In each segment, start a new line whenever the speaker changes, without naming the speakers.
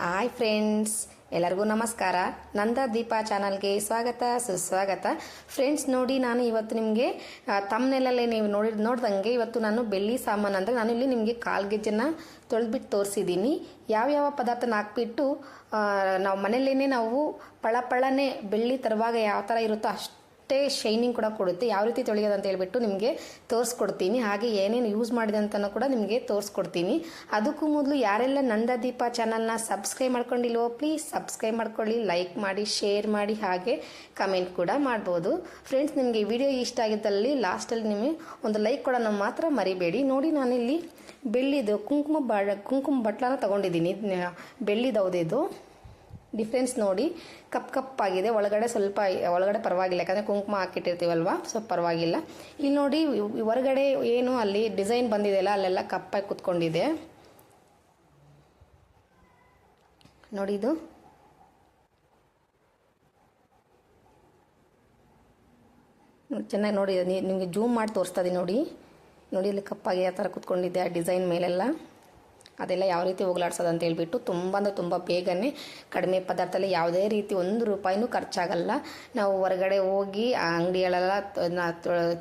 Hi friends ಎಲ್ಲರಿಗೂ ನಮಸ್ಕಾರ. ನಂದ ದೀಪ ಚಾನಲ್ಗೆ ಸ್ವಾಗತ, ಸುಸ್ವಾಗತ. ಫ್ರೆಂಡ್ಸ್ ನೋಡಿ ನಾನು ಇವತ್ತು ನಿಮಗೆ ತಮ್ಮನೆಲ್ಲೇ ನೀವು ನೋಡಿ ನೋಡ್ದಂಗೆ ಇವತ್ತು ನಾನು ಬೆಳ್ಳಿ ಸಾಮಾನು ಅಂದರೆ ನಾನು ಇಲ್ಲಿ ನಿಮಗೆ ಕಾಲ್ಗೆಜ್ಜನ್ನು ತೊಳೆದ್ಬಿಟ್ಟು ತೋರಿಸಿದ್ದೀನಿ ಯಾವ್ಯಾವ ಪದಾರ್ಥನ ಹಾಕ್ಬಿಟ್ಟು ನಾವು ಮನೆಯಲ್ಲೇ ನಾವು ಪಳಪಳನೆ ಬೆಳ್ಳಿ ತರುವಾಗ ಯಾವ ಥರ ಇರುತ್ತೋ ಅಷ್ಟು ಅಷ್ಟೇ ಶೈನಿಂಗ್ ಕೂಡ ಕೊಡುತ್ತೆ. ಯಾವ ರೀತಿ ತೊಳೆಯೋದು ಅಂತ ಹೇಳ್ಬಿಟ್ಟು ನಿಮಗೆ ತೋರಿಸ್ಕೊಡ್ತೀನಿ. ಹಾಗೆ ಏನೇನು ಯೂಸ್ ಮಾಡಿದೆ ಅಂತಲೂ ಕೂಡ ನಿಮಗೆ ತೋರಿಸ್ಕೊಡ್ತೀನಿ. ಅದಕ್ಕೂ ಮೊದಲು ಯಾರೆಲ್ಲ ನಂದದೀಪ ಚಾನಲ್ನ ಸಬ್ಸ್ಕ್ರೈಬ್ ಮಾಡ್ಕೊಂಡಿಲ್ವೋ ಪ್ಲೀಸ್ ಸಬ್ಸ್ಕ್ರೈಬ್ ಮಾಡ್ಕೊಳ್ಳಿ ಲೈಕ್ ಮಾಡಿ ಶೇರ್ ಮಾಡಿ, ಹಾಗೆ ಕಮೆಂಟ್ ಕೂಡ ಮಾಡ್ಬೋದು. ಫ್ರೆಂಡ್ಸ್ ನಿಮಗೆ ವಿಡಿಯೋ ಇಷ್ಟ ಆಗಿದ್ದಲ್ಲಿ ಲಾಸ್ಟಲ್ಲಿ ನಿಮಗೆ ಒಂದು ಲೈಕ್ ಕೊಡೋಣ ಮಾತ್ರ ಮರಿಬೇಡಿ. ನೋಡಿ ನಾನಿಲ್ಲಿ ಬೆಳ್ಳಿದು ಕುಂಕುಮ ಬ ಕುಂಕುಮ ಬಟ್ಲನ ತಗೊಂಡಿದ್ದೀನಿ. ಬೆಳ್ಳಿದೌದಿದು ಡಿಫ್ರೆನ್ಸ್ ನೋಡಿ ಕಪ್ ಕಪ್ಪಾಗಿದೆ. ಒಳಗಡೆ ಸ್ವಲ್ಪ, ಒಳಗಡೆ ಪರವಾಗಿಲ್ಲ. ಯಾಕಂದರೆ ಕುಂಕುಮ ಹಾಕಿಟ್ಟಿರ್ತೀವಲ್ವ? ಸೊ ಪರವಾಗಿಲ್ಲ. ಇಲ್ಲಿ ನೋಡಿ ಹೊರಗಡೆ ಏನು ಅಲ್ಲಿ ಡಿಸೈನ್ ಬಂದಿದೆಯಲ್ಲ ಅಲ್ಲೆಲ್ಲ ಕಪ್ಪಾಗಿ ಕುತ್ಕೊಂಡಿದೆ. ನೋಡಿ ಇದು. ಚೆನ್ನಾಗಿ ನೋಡಿ ನಿಮಗೆ ಜೂಮ್ ಮಾಡಿ ತೋರಿಸ್ತಾ ನೋಡಿ. ನೋಡಿ, ಇಲ್ಲಿ ಕಪ್ಪಾಗಿ ಆ ಥರ ಕುತ್ಕೊಂಡಿದ್ದೆ ಆ ಡಿಸೈನ್ ಮೇಲೆಲ್ಲ. ಅದೆಲ್ಲ ಯಾವ ರೀತಿ ಹೋಗ್ಲಾಡ್ಸೋದು ಅಂತ ಹೇಳ್ಬಿಟ್ಟು ತುಂಬ ಅಂದರೆ ತುಂಬ ಬೇಗನೆ ಕಡಿಮೆ ಪದಾರ್ಥದಲ್ಲಿ ಯಾವುದೇ ರೀತಿ ಒಂದು ರೂಪಾಯಿನೂ ಖರ್ಚಾಗಲ್ಲ. ನಾವು ಹೊರಗಡೆ ಹೋಗಿ ಆ ಅಂಗಡಿಗಳೆಲ್ಲ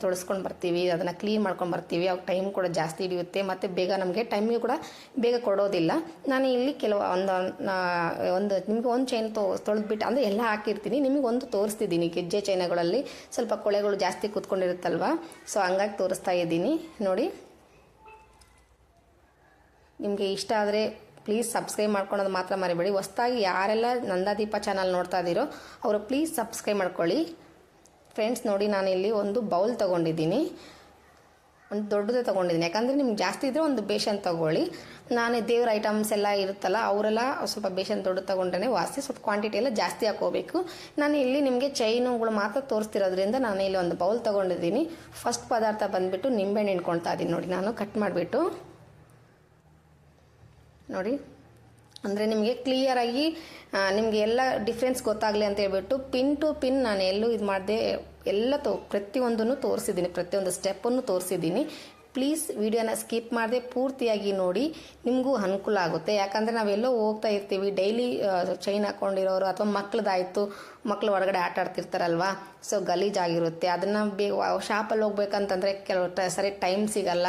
ತೊಳಸ್ಕೊಂಡು ಬರ್ತೀವಿ, ಅದನ್ನು ಕ್ಲೀನ್ ಮಾಡ್ಕೊಂಡು ಬರ್ತೀವಿ. ಅವಾಗ ಟೈಮ್ ಕೂಡ ಜಾಸ್ತಿ ಹಿಡಿಯುತ್ತೆ. ಮತ್ತು ಬೇಗ ನಮಗೆ ಟೈಮಿಗೆ ಕೂಡ ಬೇಗ ಕೊಡೋದಿಲ್ಲ. ನಾನು ಇಲ್ಲಿ ಕೆಲವು, ಒಂದು ಒಂದು, ನಿಮಗೆ ಒಂದು ಚೈನ್ ತೋ ತೊಳೆದ್ಬಿಟ್ಟು ಅಂದರೆ ಎಲ್ಲ ಹಾಕಿರ್ತೀನಿ. ನಿಮಗೆ ಒಂದು ತೋರಿಸ್ತಿದ್ದೀನಿ ಗೆಜ್ಜೆ ಚೈನಗಳಲ್ಲಿ ಸ್ವಲ್ಪ ಕೊಳೆಗಳು ಜಾಸ್ತಿ ಕೂತ್ಕೊಂಡಿರುತ್ತಲ್ವ? ಸೊ ಹಂಗಾಗಿ ತೋರಿಸ್ತಾ ಇದ್ದೀನಿ. ನೋಡಿ. ನಿಮಗೆ ಇಷ್ಟ ಆದರೆ ಪ್ಲೀಸ್ ಸಬ್ಸ್ಕ್ರೈಬ್ ಮಾಡ್ಕೊಳೋದು ಮಾತ್ರ ಮರಿಬೇಡಿ. ಹೊಸ್ದಾಗಿ ಯಾರೆಲ್ಲ ನಂದಾದೀಪ ಚಾನಲ್ ನೋಡ್ತಾ ಇದ್ದೀರೋ, ಅವರು ಪ್ಲೀಸ್ ಸಬ್ಸ್ಕ್ರೈಬ್ ಮಾಡ್ಕೊಳ್ಳಿ. ಫ್ರೆಂಡ್ಸ್ ನೋಡಿ ನಾನು ಇಲ್ಲಿ ಒಂದು ಬೌಲ್ ತೊಗೊಂಡಿದ್ದೀನಿ. ಒಂದು ದೊಡ್ಡದೇ ತೊಗೊಂಡಿದ್ದೀನಿ. ಯಾಕಂದರೆ ನಿಮ್ಗೆ ಜಾಸ್ತಿ ಇದ್ದರೆ ಒಂದು ಬೇಷನ್ ತೊಗೊಳ್ಳಿ. ನಾನು ದೇವ್ರ ಐಟಮ್ಸ್ ಎಲ್ಲ ಇರುತ್ತಲ್ಲ, ಅವರೆಲ್ಲ ಸ್ವಲ್ಪ ಬೇಷನ್ ದೊಡ್ಡ ತೊಗೊಂಡ್ರೆ ವಾಸಿ, ಸ್ವಲ್ಪ ಕ್ವಾಂಟಿಟಿ ಎಲ್ಲ ಜಾಸ್ತಿ ಹಾಕೋಬೇಕು ನಾನು ಇಲ್ಲಿ ನಿಮಗೆ ಚೈನುಗಳು ಮಾತ್ರ ತೋರಿಸ್ತಿರೋದ್ರಿಂದ ನಾನು ಇಲ್ಲಿ ಒಂದು ಬೌಲ್ ತೊಗೊಂಡಿದ್ದೀನಿ. ಫಸ್ಟ್ ಪದಾರ್ಥ ಬಂದುಬಿಟ್ಟು ನಿಂಬೆಹಣ್ಣು ಹಿಂಡ್ಕೊಳ್ತಾ ಇದ್ದೀನಿ ನೋಡಿ, ನಾನು ಕಟ್ ಮಾಡಿಬಿಟ್ಟು. ನೋಡಿ. ಅಂದರೆ ನಿಮಗೆ ಕ್ಲಿಯರಾಗಿ ನಿಮಗೆ ಎಲ್ಲ ಡಿಫ್ರೆನ್ಸ್ ಗೊತ್ತಾಗಲಿ ಅಂತ ಹೇಳ್ಬಿಟ್ಟು ಪಿನ್ ಟು ಪಿನ್ ನಾನು ಎಲ್ಲೂ ಇದು ಮಾಡಿದೆ, ಎಲ್ಲ ತೋ, ಪ್ರತಿಯೊಂದನ್ನು ತೋರಿಸಿದ್ದೀನಿ, ಪ್ರತಿಯೊಂದು ಸ್ಟೆಪ್ಪನ್ನು ತೋರಿಸಿದ್ದೀನಿ. ಪ್ಲೀಸ್ ವಿಡಿಯೋನ ಸ್ಕಿಪ್ ಮಾಡದೆ ಪೂರ್ತಿಯಾಗಿ ನೋಡಿ. ನಿಮಗೂ ಅನುಕೂಲ ಆಗುತ್ತೆ. ಯಾಕಂದರೆ ನಾವೆಲ್ಲೋ ಹೋಗ್ತಾ ಇರ್ತೀವಿ. ಡೈಲಿ ಚೈನ್ ಹಾಕ್ಕೊಂಡಿರೋರು ಅಥವಾ ಮಕ್ಳದಾಯಿತು ಮಕ್ಕಳು ಹೊರಗಡೆ ಆಟ ಆಡ್ತಿರ್ತಾರಲ್ವ? ಸೊ ಗಲೀಜಾಗಿರುತ್ತೆ ಅದನ್ನು ಬೇ ಶಾಪಲ್ಲಿ ಹೋಗ್ಬೇಕಂತಂದರೆ ಕೆಲವು ಸರಿ ಟೈಮ್ ಸಿಗಲ್ಲ.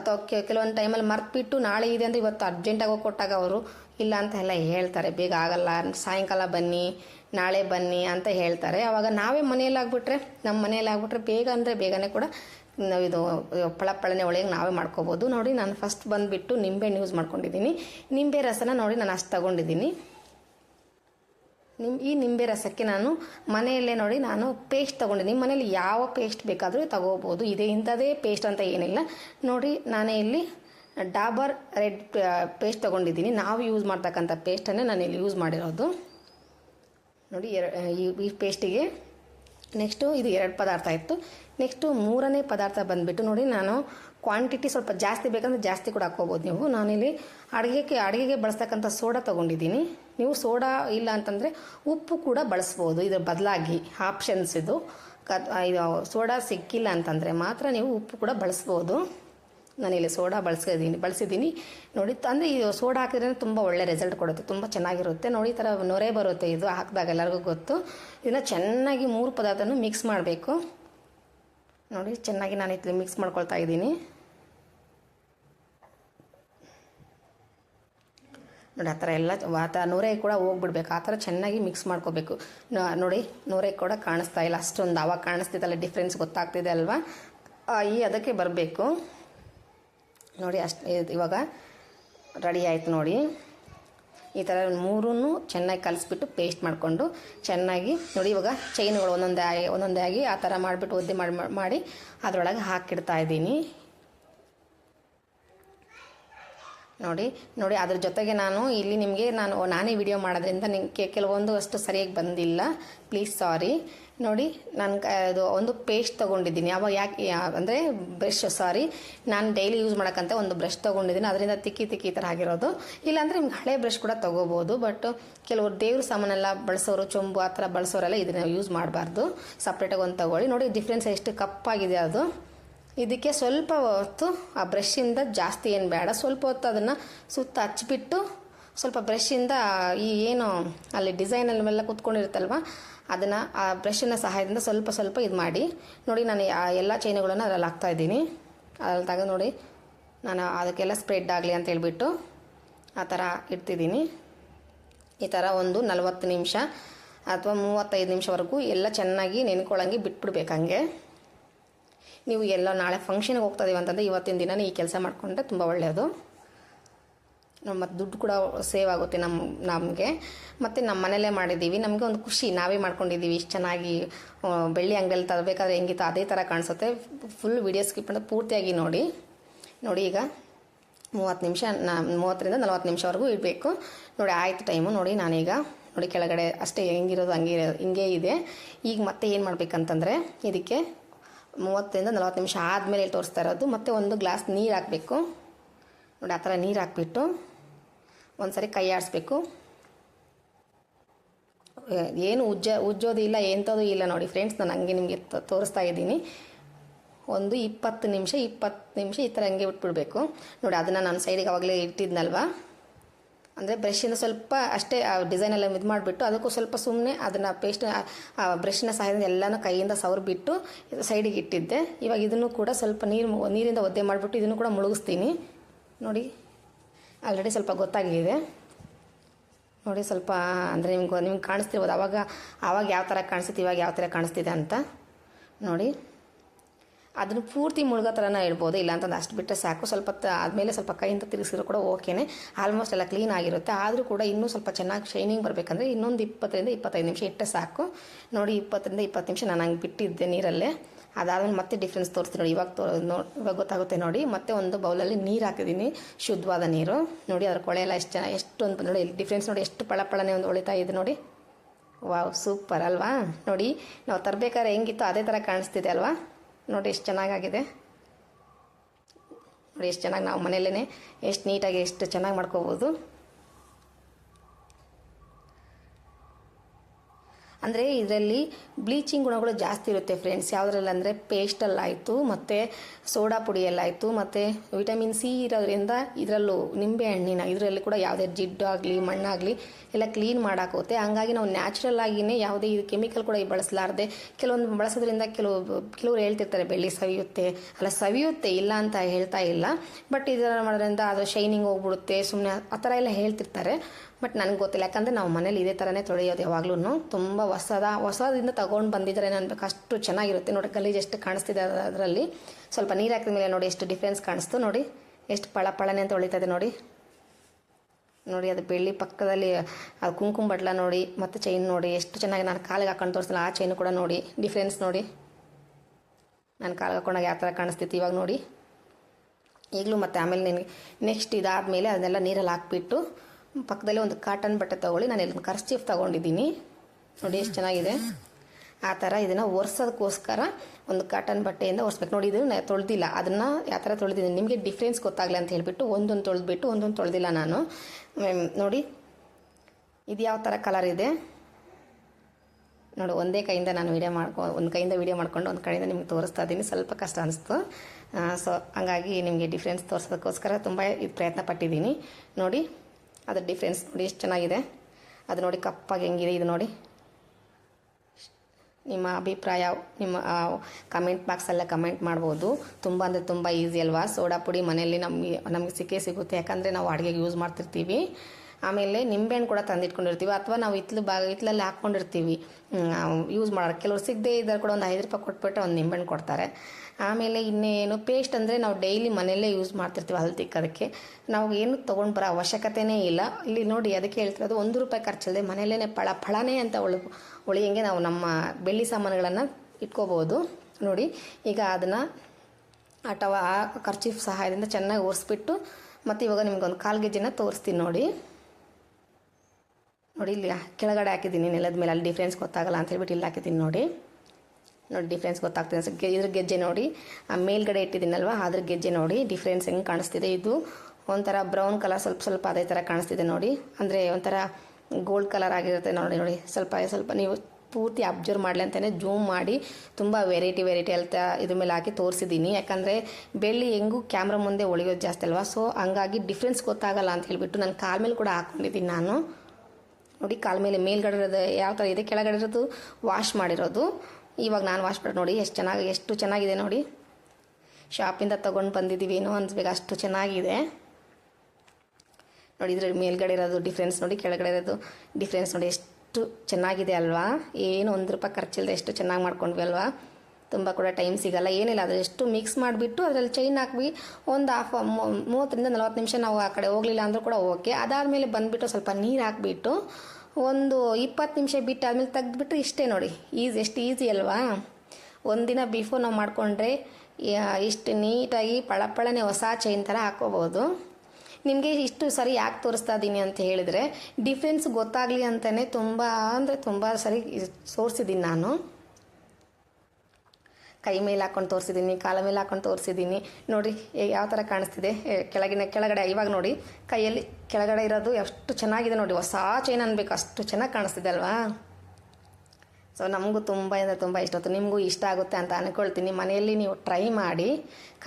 ಅಥವಾ ಕೆಲವೊಂದು ಟೈಮಲ್ಲಿ ಮರ್ತ್ಬಿಟ್ಟು ನಾಳೆ ಇದೆ ಅಂದರೆ ಇವತ್ತು ಅರ್ಜೆಂಟಾಗಿ ಹೋಗಿ ಕೊಟ್ಟಾಗ ಅವರು ಇಲ್ಲ ಅಂತ ಎಲ್ಲ ಹೇಳ್ತಾರೆ. ಬೇಗ ಆಗಲ್ಲ, ಸಾಯಂಕಾಲ ಬನ್ನಿ, ನಾಳೆ ಬನ್ನಿ ಅಂತ ಹೇಳ್ತಾರೆ. ಅವಾಗ ನಾವೇ ಮನೆಯಲ್ಲಿ ಆಗ್ಬಿಟ್ರೆ ನಮ್ಮ ಮನೆಯಲ್ಲಿ ಆಗ್ಬಿಟ್ರೆ ಬೇಗ ಅಂದರೆ ಬೇಗನೆ ಕೂಡ ನಾವು ಇದು ಪಳಪಳನೆ ಒಳಗೆ ನಾವೇ ಮಾಡ್ಕೋಬೋದು. ನೋಡಿ, ನಾನು ಫಸ್ಟ್ ಬಂದುಬಿಟ್ಟು ನಿಂಬೆಹಣ್ಣು ಯೂಸ್ ಮಾಡ್ಕೊಂಡಿದ್ದೀನಿ. ನಿಂಬೆ ರಸನ ನೋಡಿ, ನಾನು ಅಷ್ಟು ತಗೊಂಡಿದ್ದೀನಿ. ನಿಮ್, ಈ ನಿಂಬೆ ರಸಕ್ಕೆ ನಾನು ಮನೆಯಲ್ಲೇ ನೋಡಿ, ನಾನು ಪೇಸ್ಟ್ ತೊಗೊಂಡಿದ್ದೀನಿ. ನಿಮ್ಮ ಮನೇಲಿ ಯಾವ ಪೇಸ್ಟ್ ಬೇಕಾದರೂ ತಗೋಬೋದು. ಇದೇ ಇಂಥದೇ ಪೇಸ್ಟ್ ಅಂತ ಏನಿಲ್ಲ. ನೋಡಿ, ನಾನೇ ಇಲ್ಲಿ ಡಾಬರ್ ರೆಡ್ ಪೇಸ್ಟ್ ತೊಗೊಂಡಿದ್ದೀನಿ. ನಾವು ಯೂಸ್ ಮಾಡ್ತಕ್ಕಂಥ ಪೇಸ್ಟನ್ನೇ ನಾನು ಇಲ್ಲಿ ಯೂಸ್ ಮಾಡಿರೋದು. ನೋಡಿ ಈ ಪೇಸ್ಟಿಗೆ ನೆಕ್ಸ್ಟು ಇದು ಎರಡು ಪದಾರ್ಥ ಇತ್ತು. ನೆಕ್ಸ್ಟು ಮೂರನೇ ಪದಾರ್ಥ ಬಂದುಬಿಟ್ಟು ನೋಡಿ ನಾನು ಕ್ವಾಂಟಿಟಿ ಸ್ವಲ್ಪ ಜಾಸ್ತಿ ಬೇಕಂದ್ರೆ ಜಾಸ್ತಿ ಕೂಡ ಹಾಕ್ಕೋಬೋದು ನೀವು. ನಾನಿಲ್ಲಿ ಅಡುಗೆಗೆ ಅಡುಗೆಗೆ ಬಳಸ್ತಕ್ಕಂಥ ಸೋಡಾ ತೊಗೊಂಡಿದ್ದೀನಿ. ನೀವು ಸೋಡಾ ಇಲ್ಲ ಅಂತಂದರೆ ಉಪ್ಪು ಕೂಡ ಬಳಸ್ಬೋದು. ಇದರ ಬದಲಾಗಿ ಆಪ್ಷನ್ಸ್ ಇದು. ಕ, ಇದು ಸೋಡಾ ಸಿಕ್ಕಿಲ್ಲ ಅಂತಂದರೆ ಮಾತ್ರ ನೀವು ಉಪ್ಪು ಕೂಡ ಬಳಸ್ಬೋದು. ನಾನಿಲ್ಲಿ ಸೋಡಾ ಬಳಸಿದ್ದೀನಿ ಬಳಸಿದ್ದೀನಿ. ನೋಡಿ ಅಂದರೆ ಇದು ಸೋಡಾ ಹಾಕಿದ್ರೆ ತುಂಬ ಒಳ್ಳೆ ರಿಸಲ್ಟ್ ಕೊಡುತ್ತೆ, ತುಂಬ ಚೆನ್ನಾಗಿರುತ್ತೆ. ನೋಡಿ, ಈ ಥರ ನೊರೆ ಬರುತ್ತೆ ಇದು ಹಾಕಿದಾಗ ಎಲ್ಲರಿಗೂ ಗೊತ್ತು. ಇದನ್ನು ಚೆನ್ನಾಗಿ ಮೂರು ಪದಾರ್ಥನೂ ಮಿಕ್ಸ್ ಮಾಡಬೇಕು. ನೋಡಿ, ಚೆನ್ನಾಗಿ ನಾನು ಇಲ್ಲಿ ಮಿಕ್ಸ್ ಮಾಡ್ಕೊಳ್ತಾ ಇದ್ದೀನಿ. ನೋಡಿ, ಆ ಥರ ಎಲ್ಲ ನೂರೆ ಕೂಡ ಹೋಗ್ಬಿಡ್ಬೇಕು. ಆ ಥರ ಚೆನ್ನಾಗಿ ಮಿಕ್ಸ್ ಮಾಡ್ಕೋಬೇಕು. ನೋಡಿ, ನೂರೈ ಕೂಡ ಕಾಣಿಸ್ತಾ ಇಲ್ಲ. ಅಷ್ಟೊಂದು ಅವಾಗ ಕಾಣಿಸ್ತಿದ್ದಲ್ಲ ಡಿಫ್ರೆನ್ಸ್ ಗೊತ್ತಾಗ್ತಿದೆ ಅಲ್ವಾ? ಈ ಅದಕ್ಕೆ ಬರಬೇಕು. ನೋಡಿ, ಅಷ್ಟು ಇವಾಗ ರೆಡಿ ಆಯ್ತು ನೋಡಿ. ಈ ಥರ ಮೂರೂ ಚೆನ್ನಾಗಿ ಕಲಿಸ್ಬಿಟ್ಟು ಪೇಸ್ಟ್ ಮಾಡಿಕೊಂಡು ಚೆನ್ನಾಗಿ ನೋಡಿ, ಇವಾಗ ಚೈನ್ಗಳು ಒಂದೊಂದೇ ಆಗಿ ಒಂದೊಂದೇ ಆಗಿ ಆ ಥರ ಮಾಡಿಬಿಟ್ಟು ಒದ್ದೆ ಮಾಡಿ ಮಾಡಿ ಅದರೊಳಗೆ ಹಾಕಿಡ್ತಾ ಇದ್ದೀನಿ. ನೋಡಿ ನೋಡಿ, ಅದ್ರ ಜೊತೆಗೆ ನಾನು ಇಲ್ಲಿ ನಿಮಗೆ ನಾನು, ನಾನೇ ವಿಡಿಯೋ ಮಾಡೋದ್ರಿಂದ ನಿಮಗೆ ಕೆಲವೊಂದು ಅಷ್ಟು ಸರಿಯಾಗಿ ಬಂದಿಲ್ಲ. ಪ್ಲೀಸ್ ಸಾರಿ ನೋಡಿ, ನಾನು ಅದು ಒಂದು ಪೇಸ್ಟ್ ತೊಗೊಂಡಿದ್ದೀನಿ. ಅವಾಗ ಯಾಕೆ ಅಂದರೆ ಬ್ರಷ್ ಸಾರಿ ನಾನು ಡೈಲಿ ಯೂಸ್ ಮಾಡೋಕ್ಕಂತ ಒಂದು ಬ್ರಷ್ ತೊಗೊಂಡಿದ್ದೀನಿ. ಅದರಿಂದ ತಿಕ್ಕಿ ತಿಕ್ಕಿ ಈ ಥರ ಆಗಿರೋದು. ಇಲ್ಲಾಂದರೆ ನಿಮ್ಗೆ ಹಳೆ ಬ್ರಷ್ ಕೂಡ ತೊಗೋಬೋದು ಬಟ್ ಕೆಲವರು ದೇವ್ರ ಸಾಮಾನೆಲ್ಲ ಬಳಸೋರು, ಚೊಂಬು ಆ ಥರ ಬಳಸೋರೆಲ್ಲ ಇದನ್ನು ಯೂಸ್ ಮಾಡಬಾರ್ದು. ಸಪ್ರೇಟಾಗಿ ಒಂದು ತೊಗೊಳ್ಳಿ. ನೋಡಿ ಡಿಫ್ರೆನ್ಸ್ ಎಷ್ಟು ಕಪ್ಪಾಗಿದೆ ಅದು. ಇದಕ್ಕೆ ಸ್ವಲ್ಪ ಹೊತ್ತು, ಆ ಬ್ರಷಿಂದ ಜಾಸ್ತಿ ಏನು ಬೇಡ. ಸ್ವಲ್ಪ ಹೊತ್ತು ಅದನ್ನು ಸುತ್ತ ಹಚ್ಚಿಬಿಟ್ಟು ಸ್ವಲ್ಪ ಬ್ರಷಿಂದ ಈ ಏನು ಅಲ್ಲಿ ಡಿಸೈನಲ್ಲಿ ಮೇಲೆ ಕೂತ್ಕೊಂಡಿರುತ್ತಲ್ವ, ಅದನ್ನು ಆ ಬ್ರಷಿನ ಸಹಾಯದಿಂದ ಸ್ವಲ್ಪ ಸ್ವಲ್ಪ ಇದು ಮಾಡಿ. ನೋಡಿ, ನಾನು ಆ ಎಲ್ಲ ಚೈನುಗಳನ್ನು ಅದರಲ್ಲಿ ಹಾಕ್ತಾ ಇದ್ದೀನಿ. ಅದ್ರಲ್ಲಿ ತೆಗೆದು ನೋಡಿ, ನಾನು ಅದಕ್ಕೆಲ್ಲ ಸ್ಪ್ರೆಡ್ ಆಗಲಿ ಅಂತ ಹೇಳ್ಬಿಟ್ಟು ಆ ಥರ ಇಡ್ತಿದ್ದೀನಿ. ಈ ಥರ ಒಂದು ನಲವತ್ತು ನಿಮಿಷ ಅಥವಾ ಮೂವತ್ತೈದು ನಿಮಿಷವರೆಗೂ ಎಲ್ಲ ಚೆನ್ನಾಗಿ ನೆನ್ಕೊಳ್ಳಂಗೆ ಬಿಟ್ಬಿಡ್ಬೇಕು ಹಂಗೆ. ನೀವು ಎಲ್ಲ ನಾಳೆ ಫಂಕ್ಷನ್ಗೆ ಹೋಗ್ತಾ ಇದೀವಿ ಅಂತಂದರೆ ಇವತ್ತಿನ ದಿನನೇ ಈ ಕೆಲಸ ಮಾಡಿಕೊಂಡ್ರೆ ತುಂಬ ಒಳ್ಳೆಯದು ಮತ್ತು ದುಡ್ಡು ಕೂಡ ಸೇವ್ ಆಗುತ್ತೆ ನಮ್ಮ ನಮಗೆ. ಮತ್ತು ನಮ್ಮ ಮನೇಲೇ ಮಾಡಿದ್ದೀವಿ. ನಮಗೆ ಒಂದು ಖುಷಿ. ನಾವೇ ಮಾಡ್ಕೊಂಡಿದ್ದೀವಿ. ಇಷ್ಟು ಚೆನ್ನಾಗಿ ಬೆಳ್ಳಿ ಅಂಗಡಿಯಲ್ಲಿ ತರಬೇಕಾದ್ರೆ ಹೆಂಗಿತ್ತು ಅದೇ ಥರ ಕಾಣಿಸುತ್ತೆ. ಫುಲ್ ವಿಡಿಯೋ ಸ್ಕಿಪ್ ಅಂದರೆ ಪೂರ್ತಿಯಾಗಿ ನೋಡಿ. ನೋಡಿ ಈಗ ಮೂವತ್ತು ನಿಮಿಷ, ನಾ, ಮೂವತ್ತರಿಂದ ನಲ್ವತ್ತು ನಿಮಿಷವರೆಗೂ ಇಡಬೇಕು ನೋಡಿ ಆಯಿತು ಟೈಮು ನೋಡಿ ನಾನೀಗ, ನೋಡಿ ಕೆಳಗಡೆ ಅಷ್ಟೇ ಹೆಂಗಿರೋದು ಹಂಗೆ, ಹಿಂಗೆ ಇದೆ. ಈಗ ಮತ್ತೆ ಏನು ಮಾಡಬೇಕಂತಂದರೆ, ಇದಕ್ಕೆ ಮೂವತ್ತರಿಂದ ನಲವತ್ತು ನಿಮಿಷ ಆದಮೇಲೆ ತೋರಿಸ್ತಾ ಇರೋದು. ಮತ್ತೆ ಒಂದು ಗ್ಲಾಸ್ ನೀರು ಹಾಕಬೇಕು. ನೋಡಿ, ಆ ಥರ ನೀರು ಹಾಕ್ಬಿಟ್ಟು ಒಂದು ಸರಿ ಕೈ ಆಡಿಸ್ಬೇಕು. ಏನು ಉಜ್ಜ, ಉಜ್ಜೋದು ಇಲ್ಲ ಎಂಥದ್ದು ಇಲ್ಲ ನೋಡಿ ಫ್ರೆಂಡ್ಸ್ ನಾನು ಹಂಗೆ ನಿಮಗೆ ತೋರಿಸ್ತಾ ಇದ್ದೀನಿ. ಒಂದು ಇಪ್ಪತ್ತು ನಿಮಿಷ ಇಪ್ಪತ್ತು ನಿಮಿಷ ಈ ಥರ ಹಂಗೆ ಬಿಟ್ಬಿಡ್ಬೇಕು. ನೋಡಿ, ಅದನ್ನು ನಾನು ಸೈಡಿಗೆ ಆವಾಗಲೇ ಇಟ್ಟಿದ್ನಲ್ವಾ? ಅಂದರೆ ಬ್ರಷಿಂದ ಸ್ವಲ್ಪ ಅಷ್ಟೇ, ಆ ಡಿಸೈನ್ ಎಲ್ಲ ಇದು ಮಾಡಿಬಿಟ್ಟು ಅದಕ್ಕೂ ಸ್ವಲ್ಪ ಸುಮ್ಮನೆ ಅದನ್ನು ಪೇಸ್ಟ್ ಬ್ರಷ್ನ ಸಹಾಯದಿಂದ ಎಲ್ಲನೂ ಕೈಯಿಂದ ಸವರ್ಬಿಟ್ಟು ಸೈಡಿಗೆ ಇಟ್ಟಿದ್ದೆ. ಇವಾಗ ಇದನ್ನು ಕೂಡ ಸ್ವಲ್ಪ ನೀರು ನೀರಿಂದ ಒದ್ದೆ ಮಾಡಿಬಿಟ್ಟು ಇದನ್ನು ಕೂಡ ಮುಳುಗಿಸ್ತೀನಿ. ನೋಡಿ ಆಲ್ರೆಡಿ ಸ್ವಲ್ಪ ಗೊತ್ತಾಗಿದೆ. ನೋಡಿ ಸ್ವಲ್ಪ, ಅಂದರೆ ನಿಮ್ಗೆ ನಿಮ್ಗೆ ಕಾಣಿಸ್ತಿರ್ಬೋದು. ಅವಾಗ ಆವಾಗ ಯಾವ ಥರ ಕಾಣಿಸ್ತಿತ್ತು ಇವಾಗ ಯಾವ ಥರ ಕಾಣಿಸ್ತಿದೆ ಅಂತ. ನೋಡಿ. ಅದನ್ನು ಪೂರ್ತಿ ಮುಳುಗೋ ಥರನ ಹೇಳ್ಬೋದು ಇಲ್ಲ ಅಂತಂದು ಅಷ್ಟು ಬಿಟ್ಟರೆ ಸಾಕು. ಸ್ವಲ್ಪ ಆದಮೇಲೆ ಸ್ವಲ್ಪ ಕೈಯಿಂದ ತಿರುಗಿಸಿದ್ರು ಕೂಡ ಓಕೆನೆ. ಆಲ್ಮೋಸ್ಟ್ ಎಲ್ಲ ಕ್ಲೀನ್ ಆಗಿರುತ್ತೆ. ಆದರೂ ಕೂಡ ಇನ್ನೂ ಸ್ವಲ್ಪ ಚೆನ್ನಾಗಿ ಶೈನಿಂಗ್ ಬರಬೇಕಂದ್ರೆ ಇನ್ನೊಂದು ಇಪ್ಪತ್ತರಿಂದ ಇಪ್ಪತ್ತೈದು ನಿಮಿಷ ಇಟ್ಟರೆ ಸಾಕು. ನೋಡಿ, ಇಪ್ಪತ್ತರಿಂದ ಇಪ್ಪತ್ತು ನಿಮಿಷ ನಾನು ಹಂಗೆ ಬಿಟ್ಟಿದ್ದೆ ನೀರಲ್ಲೇ. ಅದಾದ್ಮೇಲೆ ಮತ್ತೆ ಡಿಫ್ರೆನ್ಸ್ ತೋರಿಸ್ತೀನಿ ನೋಡಿ. ಇವಾಗ ತೋ, ನೋ, ಇವಾಗ ಗೊತ್ತಾಗುತ್ತೆ ನೋಡಿ. ಮತ್ತೆ ಒಂದು ಬೌಲಲ್ಲಿ ನೀರು ಹಾಕಿದ್ದೀನಿ, ಶುದ್ಧವಾದ ನೀರು. ನೋಡಿ, ಅದ್ರ ಕೊಳೆ ಎಲ್ಲ ಎಷ್ಟು ಚೆನ್ನಾಗಿ ಎಷ್ಟು ಅಂತ ನೋಡಿ. ಡಿಫ್ರೆನ್ಸ್ ನೋಡಿ, ಎಷ್ಟು ಪಳಪಳನೆ ಒಂದು ಹೊಳಿತಾ ಇದೆ ನೋಡಿ. ವಾವ್, ಸೂಪರ್ ಅಲ್ವಾ? ನೋಡಿ, ನಾವು ತರಬೇಕಾದ್ರೆ ಹೆಂಗಿತ್ತು ಅದೇ ಥರ ಕಾಣಿಸ್ತಿದೆ ಅಲ್ವಾ? ನೋಡಿ ಎಷ್ಟು ಚೆನ್ನಾಗಾಗಿದೆ. ನೋಡಿ ಎಷ್ಟು ಚೆನ್ನಾಗಿ ನಾವು ಮನೆಯಲ್ಲೇ ಎಷ್ಟು ನೀಟಾಗಿ ಎಷ್ಟು ಚೆನ್ನಾಗಿ ಮಾಡ್ಕೋಬೋದು. ಅಂದರೆ ಇದರಲ್ಲಿ ಬ್ಲೀಚಿಂಗ್ ಗುಣಗಳು ಜಾಸ್ತಿ ಇರುತ್ತೆ ಫ್ರೆಂಡ್ಸ್ ಯಾವುದ್ರಲ್ಲಿ ಅಂದರೆ ಪೇಸ್ಟಲ್ಲಾಯಿತು ಮತ್ತು ಸೋಡಾ ಪುಡಿಯಲ್ಲಾಯಿತು ಮತ್ತು ವಿಟಮಿನ್ ಸಿ ಇರೋದ್ರಿಂದ ಇದರಲ್ಲೂ ನಿಂಬೆ ಹಣ್ಣಿನ ಇದರಲ್ಲಿ ಕೂಡ ಯಾವುದೇ ಜಿಡ್ಡು ಆಗಲಿ ಮಣ್ಣಾಗಲಿ ಎಲ್ಲ ಕ್ಲೀನ್ ಮಾಡಾಕೋತೆ ಹಂಗಾಗಿ ನಾವು ನ್ಯಾಚುರಲ್ ಆಗಿಯೇ ಯಾವುದೇ ಇದು ಕೆಮಿಕಲ್ ಕೂಡ ಬಳಸಲಾರದೆ ಕೆಲವೊಂದು ಬಳಸೋದ್ರಿಂದ ಕೆಲವು, ಕೆಲವರು ಹೇಳ್ತಿರ್ತಾರೆ ಬೆಳ್ಳಿ ಸವಿಯುತ್ತೆ. ಅಲ್ಲ ಸವಿಯುತ್ತೆ, ಇಲ್ಲ ಅಂತ ಹೇಳ್ತಾ ಇಲ್ಲ. ಬಟ್ ಇದರ ಮಾಡೋದ್ರಿಂದ ಅದು ಶೈನಿಂಗ್ ಹೋಗ್ಬಿಡುತ್ತೆ ಸುಮ್ಮನೆ ಆ ಥರ ಎಲ್ಲ ಹೇಳ್ತಿರ್ತಾರೆ. ಬಟ್ ನನಗೆ ಗೊತ್ತಿಲ್ಲ. ಯಾಕಂದರೆ ನಾವು ಮನೇಲಿ ಇದೇ ಥರನೇ ತೊಳೆಯೋದು ಯಾವಾಗ್ಲೂ ತುಂಬ ಹೊಸದ, ಹೊಸದಿಂದ ತಗೊಂಡು ಬಂದಿದ್ದಾರೆ ಅನ್ಬೇಕು? ಅಷ್ಟು ಚೆನ್ನಾಗಿರುತ್ತೆ. ನೋಡಿ ಗಲೀಜು ಎಷ್ಟು ಕಾಣಿಸ್ತಿದೆ ಅದರಲ್ಲಿ. ಸ್ವಲ್ಪ ನೀರು ಹಾಕಿದ ಮೇಲೆ ನೋಡಿ ಎಷ್ಟು ಡಿಫ್ರೆನ್ಸ್ ಕಾಣಿಸ್ತು ನೋಡಿ. ಎಷ್ಟು ಪಳ ಪಳನೆ ಅಂತ ಹೊಳಿತದೆ ನೋಡಿ. ನೋಡಿ, ಅದು ಬೆಳ್ಳಿ ಪಕ್ಕದಲ್ಲಿ ಅದು ಕುಂಕುಮ ಬಟ್ಲ ನೋಡಿ, ಮತ್ತು ಚೈನ್ ನೋಡಿ. ಎಷ್ಟು ಚೆನ್ನಾಗಿ ನಾನು ಕಾಲಿಗೆ ಹಾಕೊಂಡು ತೋರಿಸಲ್ಲ. ಆ ಚೈನ್ ಕೂಡ ನೋಡಿ. ಡಿಫ್ರೆನ್ಸ್ ನೋಡಿ. ನಾನು ಕಾಲಿಗೆ ಹಾಕೊಂಡಾಗ ಯಾವ ಥರ ಕಾಣಿಸ್ತಿತ್ತು ಇವಾಗ ನೋಡಿ. ಈಗಲೂ ಮತ್ತು ಆಮೇಲೆ ನಿನಗೆ ನೆಕ್ಸ್ಟ್ ಇದಾದಮೇಲೆ ಅದನ್ನೆಲ್ಲ ನೀರಲ್ಲಿ ಹಾಕ್ಬಿಟ್ಟು ಪಕ್ಕದಲ್ಲಿ ಒಂದು ಕಾಟನ್ ಬಟ್ಟೆ ತೊಗೊಳ್ಳಿ. ನಾನು ಇಲ್ಲಿ ಕರ್ಚೀಫ್ ತೊಗೊಂಡಿದ್ದೀನಿ. ನೋಡಿ ಎಷ್ಟು ಚೆನ್ನಾಗಿದೆ. ಆ ಥರ ಇದನ್ನು ಒರೆಸೋದಕ್ಕೋಸ್ಕರ ಒಂದು ಕಾಟನ್ ಬಟ್ಟೆಯಿಂದ ಒರೆಸ್ಬೇಕು. ನೋಡಿ, ಇದನ್ನು ನಾನು ತೊಳೆದಿಲ್ಲ. ಅದನ್ನು ಯಾವ ಥರ ತೊಳೆದಿದ್ದೀನಿ. ನಿಮಗೆ ಡಿಫ್ರೆನ್ಸ್ ಗೊತ್ತಾಗಲಿ ಅಂತ ಹೇಳಿಬಿಟ್ಟು ಒಂದೊಂದು ತೊಳೆದ್ಬಿಟ್ಟು ಒಂದೊಂದು ತೊಳೆದಿಲ್ಲ ನಾನು. ನೋಡಿ. ಇದು ಯಾವ ಥರ ಕಲರ್ ಇದೆ? ನೋಡಿ, ಒಂದೇ ಕೈಯಿಂದ ನಾನು ವಿಡಿಯೋ ಮಾಡ್ಕೊ, ಒಂದು ಕೈಯಿಂದ ವಿಡಿಯೋ ಮಾಡ್ಕೊಂಡು ಒಂದು ಕಡೆಯಿಂದ ನಿಮ್ಗೆ ತೋರಿಸ್ತಾ ಇದ್ದೀನಿ. ಸ್ವಲ್ಪ ಕಷ್ಟ ಅನಿಸ್ತು. ಸೊ ಹಂಗಾಗಿ ನಿಮಗೆ ಡಿಫ್ರೆನ್ಸ್ ತೋರಿಸೋದಕ್ಕೋಸ್ಕರ ತುಂಬ ಇದು ಪ್ರಯತ್ನ ಪಟ್ಟಿದ್ದೀನಿ. ನೋಡಿ. ಅದ್ರ ಡಿಫ್ರೆನ್ಸ್ ನೋಡಿ ಎಷ್ಟು ಚೆನ್ನಾಗಿದೆ. ಅದು ನೋಡಿ ಕಪ್ಪಾಗಿ ಹೆಂಗಿದೆ ಇದು ನೋಡಿ. ನಿಮ್ಮ ಅಭಿಪ್ರಾಯ, ನಿಮ್ಮ ಕಮೆಂಟ್ ಬಾಕ್ಸಲ್ಲೇ ಕಮೆಂಟ್ ಮಾಡ್ಬೋದು. ತುಂಬ ಅಂದರೆ ತುಂಬ ಈಸಿ ಅಲ್ವಾ? ಸೋಡಾ ಪುಡಿ ಮನೆಯಲ್ಲಿ ನಮಗೆ ನಮಗೆ ಸಿಕ್ಕೇ ಸಿಗುತ್ತೆ. ಯಾಕಂದರೆ ನಾವು ಅಡುಗೆಗೆ ಯೂಸ್ ಮಾಡ್ತಿರ್ತೀವಿ. ಆಮೇಲೆ ನಿಂಬೆಹಣ್ಣು ಕೂಡ ತಂದಿಟ್ಕೊಂಡಿರ್ತೀವಿ ಅಥವಾ ನಾವು ಹಿತ್ಲು ಬಾ, ಇತ್ಲಲ್ಲಿ ಹಾಕ್ಕೊಂಡಿರ್ತೀವಿ. ಯೂಸ್ ಮಾಡೋರು, ಕೆಲವ್ರು ಸಿಗದೆ ಇದ್ದಾರೆ ಕೂಡ ಒಂದು ಐದು ರೂಪಾಯಿ ಕೊಟ್ಬಿಟ್ಟು ಒಂದು ನಿಂಬೆಹಣ್ಣು ಕೊಡ್ತಾರೆ. ಆಮೇಲೆ ಇನ್ನೇನು ಪೇಸ್ಟ್ ಅಂದರೆ ನಾವು ಡೈಲಿ ಮನೆಯಲ್ಲೇ ಯೂಸ್ ಮಾಡ್ತಿರ್ತೀವಿ ಹಲ್ ತಿಕ್ಕೋದಕ್ಕೆ. ನಾವು ಏನು ತೊಗೊಂಡು ಬರೋ ಅವಶ್ಯಕತೆನೇ ಇಲ್ಲ. ಇಲ್ಲಿ ನೋಡಿ ಅದಕ್ಕೆ ಹೇಳ್ತಿರೋದು ಒಂದು ರೂಪಾಯಿ ಖರ್ಚಲ್ಲದೆ ಮನೆಯಲ್ಲೇ ಫಳ ಫಳನೇ ಅಂತ ಉಳಿ ಉಳಿಯಂಗೆ ನಾವು ನಮ್ಮ ಬೆಳ್ಳಿ ಸಾಮಾನುಗಳನ್ನು ಇಟ್ಕೋಬೋದು. ನೋಡಿ, ಈಗ ಅದನ್ನು ಅಥವಾ ಆ ಖರ್ಚೀಫ್ ಸಹಾಯದಿಂದ ಚೆನ್ನಾಗಿ ಒರೆಸ್ಬಿಟ್ಟು ಮತ್ತು ಇವಾಗ ನಿಮ್ಗೊಂದು ಕಾಲು ಗೆಜ್ಜೆನ ತೋರಿಸ್ತೀನಿ ನೋಡಿ. ನೋಡಿ ಇಲ್ಲಿ ಕೆಳಗಡೆ ಹಾಕಿದ್ದೀನಿ, ನೆಲದ ಮೇಲೆ. ಅಲ್ಲಿ ಡಿಫ್ರೆನ್ಸ್ ಗೊತ್ತಾಗಲ್ಲ ಅಂತ ಹೇಳ್ಬಿಟ್ಟು ಇಲ್ಲಿ ಹಾಕಿದ್ದೀನಿ ನೋಡಿ. ನೋಡಿ ಡಿಫ್ರೆನ್ಸ್ ಗೊತ್ತಾಗ್ತಿದೆ. ಗೆ- ಇದ್ರ ಗೆಜ್ಜೆ ನೋಡಿ. ಆ ಮೇಲ್ಗಡೆ ಇಟ್ಟಿದ್ದೀನಲ್ವ? ಅದ್ರ ಗೆಜ್ಜೆ ನೋಡಿ. ಡಿಫ್ರೆನ್ಸ್ ಹೆಂಗೆ ಕಾಣಿಸ್ತಿದೆ ಇದು? ಒಂಥರ ಬ್ರೌನ್ ಕಲರ್ ಸ್ವಲ್ಪ ಸ್ವಲ್ಪ ಅದೇ ಥರ ಕಾಣಿಸ್ತಿದೆ ನೋಡಿ. ಅಂದರೆ ಒಂಥರ ಗೋಲ್ಡ್ ಕಲರ್ ಆಗಿರುತ್ತೆ ನೋಡಿ ನೋಡಿ. ಸ್ವಲ್ಪ ಸ್ವಲ್ಪ ನೀವು ಪೂರ್ತಿ ಅಬ್ಸರ್ವ್ ಮಾಡಲಿ ಅಂತಲೇ ಜೂಮ್ ಮಾಡಿ. ತುಂಬ ವೆರೈಟಿ ವೆರೈಟಿ ಅಂತ ಇದ್ರ ಮೇಲೆ ಹಾಕಿ ತೋರಿಸಿದ್ದೀನಿ. ಯಾಕಂದರೆ ಬೆಳ್ಳಿ ಹೆಂಗೂ ಕ್ಯಾಮ್ರಾ ಮುಂದೆ ಒಳಗೋದು ಜಾಸ್ತಿ ಅಲ್ವಾ? ಸೊ ಹಂಗಾಗಿ ಡಿಫ್ರೆನ್ಸ್ ಗೊತ್ತಾಗಲ್ಲ ಅಂತ ಹೇಳಿಬಿಟ್ಟು ನಾನು ಕಾಲ ಮೇಲೆ ಕೂಡ ಹಾಕ್ಕೊಂಡಿದ್ದೀನಿ ನಾನು. ನೋಡಿ, ಕಾಲ ಮೇಲೆ ಮೇಲ್ಗಡೆ ಇರೋದು ಯಾವ ಥರ ಇದೆ ಕೆಳಗಡೆ ಇರೋದು ವಾಶ್ ಮಾಡಿರೋದು. ಇವಾಗ ನಾನು ವಾಶ್ ಮಾಡಿ, ನೋಡಿ, ಎಷ್ಟು ಚೆನ್ನಾಗಿ, ಎಷ್ಟು ಚೆನ್ನಾಗಿದೆ ನೋಡಿ. ಶಾಪಿಂದ ತೊಗೊಂಡು ಬಂದಿದ್ದೀವಿ ಏನೋ ಅನ್ಸ್ಬೇಕು, ಅಷ್ಟು ಚೆನ್ನಾಗಿದೆ. ನೋಡಿ ಇದ್ರ ಮೇಲ್ಗಡೆ ಇರೋದು ಡಿಫ್ರೆನ್ಸ್ ನೋಡಿ, ಕೆಳಗಡೆ ಇರೋದು ಡಿಫ್ರೆನ್ಸ್ ನೋಡಿ, ಎಷ್ಟು ಚೆನ್ನಾಗಿದೆ ಅಲ್ವಾ. ಏನು ಒಂದು ರೂಪಾಯಿ ಖರ್ಚಿಲ್ಲದೆ ಎಷ್ಟು ಚೆನ್ನಾಗಿ ಮಾಡ್ಕೊಂಡ್ವಿ ಅಲ್ವಾ. ತುಂಬ ಕೂಡ ಟೈಮ್ ಸಿಗಲ್ಲ, ಏನಿಲ್ಲ ಅದು ಎಷ್ಟು ಮಿಕ್ಸ್ ಮಾಡಿಬಿಟ್ಟು ಅದರಲ್ಲಿ ಚೈನ್ ಹಾಕಿ ಒಂದು ಹಾಫ್ ಮೂವತ್ತರಿಂದ ನಲವತ್ತು ನಿಮಿಷ ನಾವು ಆ ಕಡೆ ಹೋಗಲಿಲ್ಲ ಅಂದರೂ ಕೂಡ ಓಕೆ ಅದಾದಮೇಲೆ ಬಂದುಬಿಟ್ಟು ಸ್ವಲ್ಪ ನೀರು ಹಾಕಿಬಿಟ್ಟು ಒಂದು ಇಪ್ಪತ್ತು ನಿಮಿಷ ಬಿಟ್ಟು ಆದಮೇಲೆ ತೆಗೆದುಬಿಟ್ರೆ ಇಷ್ಟೇ ನೋಡಿ. ಈಸಿ ಎಷ್ಟು ಈಸಿ ಅಲ್ವಾ? ಒಂದಿನ ಬಿಫೋರ್ ನಾವು ಮಾಡಿಕೊಂಡ್ರೆ ಇಷ್ಟು ನೀಟಾಗಿ ಪಳಪಳನೆ ಹೊಸ ಚೈನ್ ಥರ ಹಾಕೋಬೋದು ನಿಮಗೆ ಇಷ್ಟು ಸರಿ ಯಾಕೆ ತೋರಿಸ್ತಾ ಇದ್ದೀನಿ ಅಂತ ಹೇಳಿದರೆ ಡಿಫ್ರೆನ್ಸ್ ಗೊತ್ತಾಗಲಿ ಅಂತಲೇ ತುಂಬ ಅಂದರೆ ತುಂಬ ಸರಿ ತೋರಿಸಿದ್ದೀನಿ ನಾನು. ಕೈ ಮೇಲೆ ಹಾಕೊಂಡು ತೋರಿಸಿದ್ದೀನಿ, ಕಾಲ ಮೇಲೆ ಹಾಕೊಂಡು ತೋರಿಸಿದ್ದೀನಿ. ನೋಡಿ ಯಾವ ಥರ ಕಾಣಿಸ್ತಿದೆ? ಕೆಳಗಿನ, ಕೆಳಗಡೆ, ಇವಾಗ ನೋಡಿ, ಕೈಯಲ್ಲಿ ಕೆಳಗಡೆ ಇರೋದು ಎಷ್ಟು ಚೆನ್ನಾಗಿದೆ ನೋಡಿ. ಹೊಸ ಚೈನ್ ಅನ್ಬೇಕು, ಅಷ್ಟು ಚೆನ್ನಾಗಿ ಕಾಣಿಸ್ತಿದೆ ಅಲ್ವಾ? ಸೊ ನಮಗೂ ತುಂಬ ಅಂದರೆ ತುಂಬ ಇಷ್ಟ. ಆಯ್ತು ನಿಮಗೂ ಇಷ್ಟ ಆಗುತ್ತೆ ಅಂತ ಅಂದ್ಕೊಳ್ತೀನಿ ಮನೆಯಲ್ಲಿ ನೀವು ಟ್ರೈ ಮಾಡಿ,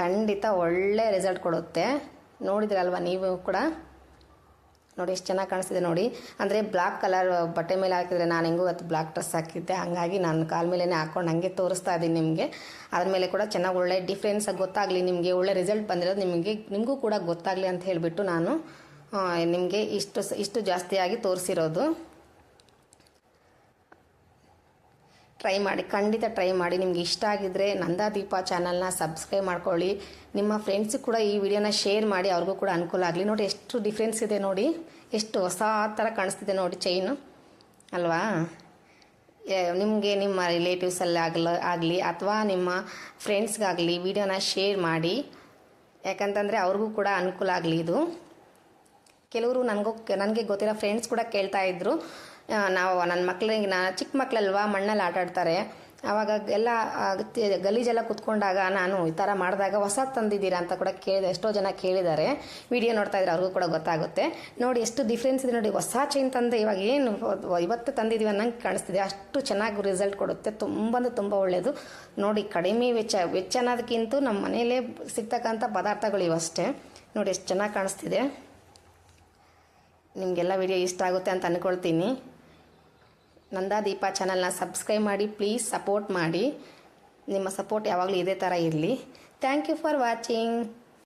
ಖಂಡಿತ ಒಳ್ಳೆ ರಿಸಲ್ಟ್ ಕೊಡುತ್ತೆ. ನೋಡಿದ್ರಲ್ವಾ ನೀವು ಕೂಡ? ನೋಡಿ ಎಷ್ಟು ಚೆನ್ನಾಗಿ ಕಾಣಿಸ್ತಿದೆ ನೋಡಿ. ಅಂದರೆ ಬ್ಲ್ಯಾಕ್ ಕಲರ್ ಬಟ್ಟೆ ಮೇಲೆ ಹಾಕಿದರೆ ನಾನು ಹೆಂಗೂ ಅದು ಬ್ಲ್ಯಾಕ್ ಡ್ರೆಸ್ ಹಾಕಿದ್ದೆ. ಹಾಗಾಗಿ ನಾನು ಕಾಲ ಮೇಲೇ ಹಾಕ್ಕೊಂಡು ಹಂಗೆ ತೋರಿಸ್ತಾ ಇದ್ದೀನಿ ನಿಮಗೆ. ಅದ್ರ ಮೇಲೆ ಕೂಡ ಚೆನ್ನಾಗಿ ಒಳ್ಳೆ ಡಿಫ್ರೆನ್ಸ್ ಗೊತ್ತಾಗಲಿ ನಿಮಗೆ, ಒಳ್ಳೆ ರಿಸಲ್ಟ್ ಬಂದಿರೋದು ನಿಮಗೆ, ನಿಮಗೂ ಕೂಡ ಗೊತ್ತಾಗಲಿ ಅಂತ ಹೇಳಿಬಿಟ್ಟು ನಾನು ನಿಮಗೆ ಇಷ್ಟು ಇಷ್ಟು ಜಾಸ್ತಿಯಾಗಿ ತೋರಿಸಿರೋದು. ಟ್ರೈ ಮಾಡಿ ಖಂಡಿತ ಟ್ರೈ ಮಾಡಿ. ನಿಮ್ಗೆ ಇಷ್ಟ ಆಗಿದ್ರೆ ನಂದಾದೀಪ ಚಾನಲ್ನ ಸಬ್ಸ್ಕ್ರೈಬ್ ಮಾಡ್ಕೊಳ್ಳಿ. ನಿಮ್ಮ ಫ್ರೆಂಡ್ಸ್ ಕೂಡ ಈ ವಿಡಿಯೋನ ಶೇರ್ ಮಾಡಿ ಅವ್ರಿಗೂ ಕೂಡ ಅನುಕೂಲ ಆಗಲಿ. ನೋಡಿ ಎಷ್ಟು ಡಿಫ್ರೆನ್ಸ್ ಇದೆ ನೋಡಿ. ಎಷ್ಟು ಹೊಸ ಥರ ಕಾಣಿಸ್ತಿದೆ ನೋಡಿ ಚೈನು ಅಲ್ವಾ? ನಿಮಗೆ ನಿಮ್ಮ ರಿಲೇಟಿವ್ಸಲ್ಲಿ ಆಗಲ ಆಗಲಿ ಅಥವಾ ನಿಮ್ಮ ಫ್ರೆಂಡ್ಸ್ಗಾಗಲಿ ವಿಡಿಯೋನ ಶೇರ್ ಮಾಡಿ. ಯಾಕಂತಂದರೆ ಅವ್ರಿಗೂ ಕೂಡ ಅನುಕೂಲ ಆಗಲಿ ಇದು. ಕೆಲವರು ನನಗೂ ನನಗೆ ಗೊತ್ತಿರೋ ಫ್ರೆಂಡ್ಸ್ ಕೂಡ ಕೇಳ್ತಾ ಇದ್ರು. ಆ, ನಾವು ನನ್ನ ಮಕ್ಳಿಗೆ ನಾನು ಚಿಕ್ಕ ಮಕ್ಕಳಲ್ವಾ ಮಣ್ಣಲ್ಲಿ ಆಟ ಆಡ್ತಾರೆ. ಆವಾಗ ಎಲ್ಲ ಗಲೀಜೆಲ್ಲ ಕುತ್ಕೊಂಡಾಗ ನಾನು ಈ ಥರ ಮಾಡಿದಾಗ ಹೊಸ ತಂದಿದ್ದೀರಾ ಅಂತ ಕೂಡ ಕೇಳಿದೆ ಎಷ್ಟೋ ಜನ ಕೇಳಿದ್ದಾರೆ. ವಿಡಿಯೋ ನೋಡ್ತಾ ಇದ್ರೆ ಅವ್ರಿಗೂ ಕೂಡ ಗೊತ್ತಾಗುತ್ತೆ. ನೋಡಿ ಎಷ್ಟು ಡಿಫ್ರೆನ್ಸ್ ಇದೆ ನೋಡಿ. ಹೊಸ ಚೈನ್ ತಂದೆ ಇವಾಗ ಏನು ಇವತ್ತು ತಂದಿದ್ದೀವಿ ಅನ್ನಂಗೆ ಕಾಣಿಸ್ತಿದೆ. ಅಷ್ಟು ಚೆನ್ನಾಗಿ ರಿಸಲ್ಟ್ ಕೊಡುತ್ತೆ. ತುಂಬ ಅಂದರೆ ತುಂಬ ಒಳ್ಳೆಯದು ನೋಡಿ ಕಡಿಮೆ ವೆಚ್ಚ ವೆಚ್ಚ ಅನ್ನೋದಕ್ಕಿಂತ ನಮ್ಮ ಮನೆಯಲ್ಲೇ ಸಿಗ್ತಕ್ಕಂಥ ಪದಾರ್ಥಗಳು ಇವಷ್ಟೇ ನೋಡಿ ಎಷ್ಟು ಚೆನ್ನಾಗಿ ಕಾಣಿಸ್ತಿದೆ. ನಿಮಗೆಲ್ಲ ವಿಡಿಯೋ ಇಷ್ಟ ಆಗುತ್ತೆ ಅಂತ ಅಂದ್ಕೊಳ್ತೀನಿ ನಂದಾದೀಪ ಚಾನಲ್ನ ಸಬ್ಸ್ಕ್ರೈಬ್ ಮಾಡಿ, ಪ್ಲೀಸ್ ಸಪೋರ್ಟ್ ಮಾಡಿ. ನಿಮ್ಮ ಸಪೋರ್ಟ್ ಯಾವಾಗಲೂ ಇದೇ ಥರ ಇರಲಿ. Thank you for watching.